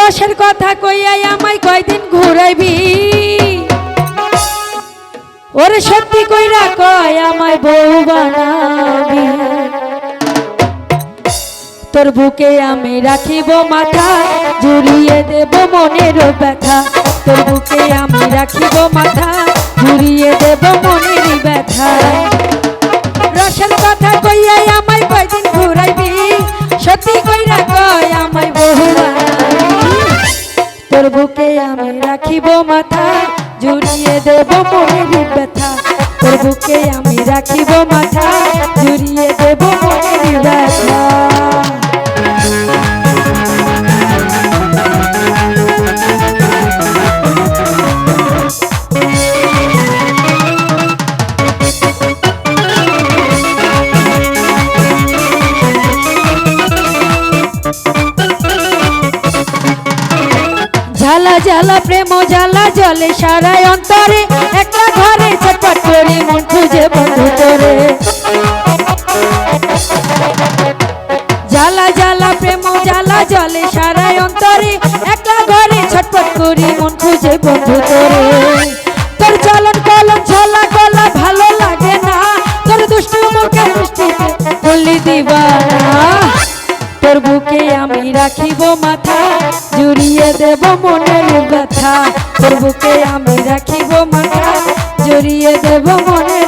কথা কইয়াই আমায় কয়দিন ঘুরাইবি? ওরে সত্যি কইরা কয়, আমায় বউ বানাবি। তোর বুকে আমি রাখিব মাথা জুড়িয়ে দেব মনের ব্যথা। তোর বুকে আমি রাখিব মাথা জুড়িয়ে দেব মনের ব্যথা। রসের কথা কইয়াই আমায় জুড়িয়ে দেব মনের ব্যথা? তোর বুকে আমি রাখিব মাথা জুড়িয়ে দেব মনের ব্যথা। ঝালা ঝালা প্রেম ঝালা জলে সারায় অন্তরে। একটা ঘরে চটপট করি মন খুঁজে বন্ধু করে। জ্বালা জ্বালা, প্রেম জ্বালা, জলে সারায় অন্তরে। একটা ঘরে ছটপট করি মন খুঁজে বন্ধু করে। তোর চলন কলন ছলা কলা ভালো লাগে না। তোর দুষ্টু মুখে তোর বুকে আমি রাখিব মাথা জুড়িয়ে দেব মনের ব্যথা। প্রভুকে আমি রাখিব মাথা জুড়িয়ে দেব মনের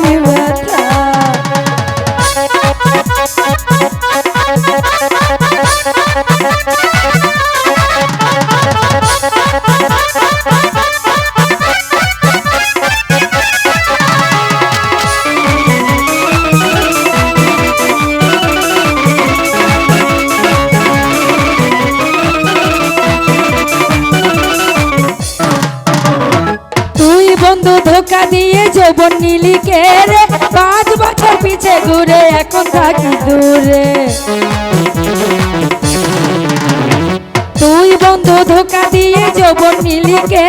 বন্ধু ধোকা দিয়ে যৌবন নিলি কে রে। পাঁচ বছর পিছে ঘুরে, এখন থাকি দূরে। তুই বন্ধু ধোকা দিয়ে যৌবন নিলি কে?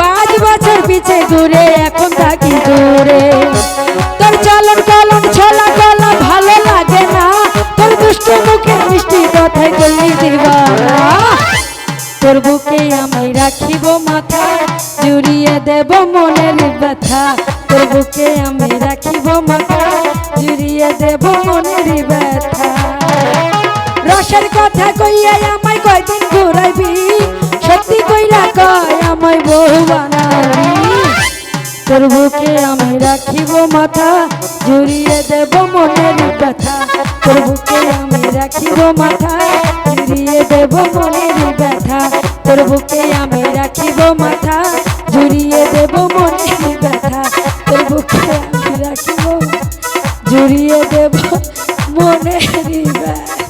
পাঁচ বছর পিছে ঘুরে, এখন থাকি দূরে। তোর চলন কলন ছলা গলা ভালো লাগে না। তোর দুষ্ট মুখে মিষ্টি কথায় গলি দিবানা তোর বুকে আমি রাখিব মাথা জুড়িয়ে দেব মনের ব্যথা। তোর বুকে আমি রাখিব মাথা? জুড়িয়ে দেব মনের ব্যথা। রসের কথা কইয়াই আমায় কয়দিন ঘুরাইবি? সত্যি কইরা কয়, আমায় বহু বানাবি। তোর বুকে আমি রাখিব মাথা? জুড়িয়ে দেব মনের ব্যথা। তোর বুকে আমি রাখিব মাথা? জুড়িয়ে দেব মনের ব্যথা। তোর বুকে আমি রাখিব মাথা জুড়িয়ে দেব মনে ব্যথা। তোর বুকে আমি রাখিব জুড়িয়ে দেব মনের ব্যথা।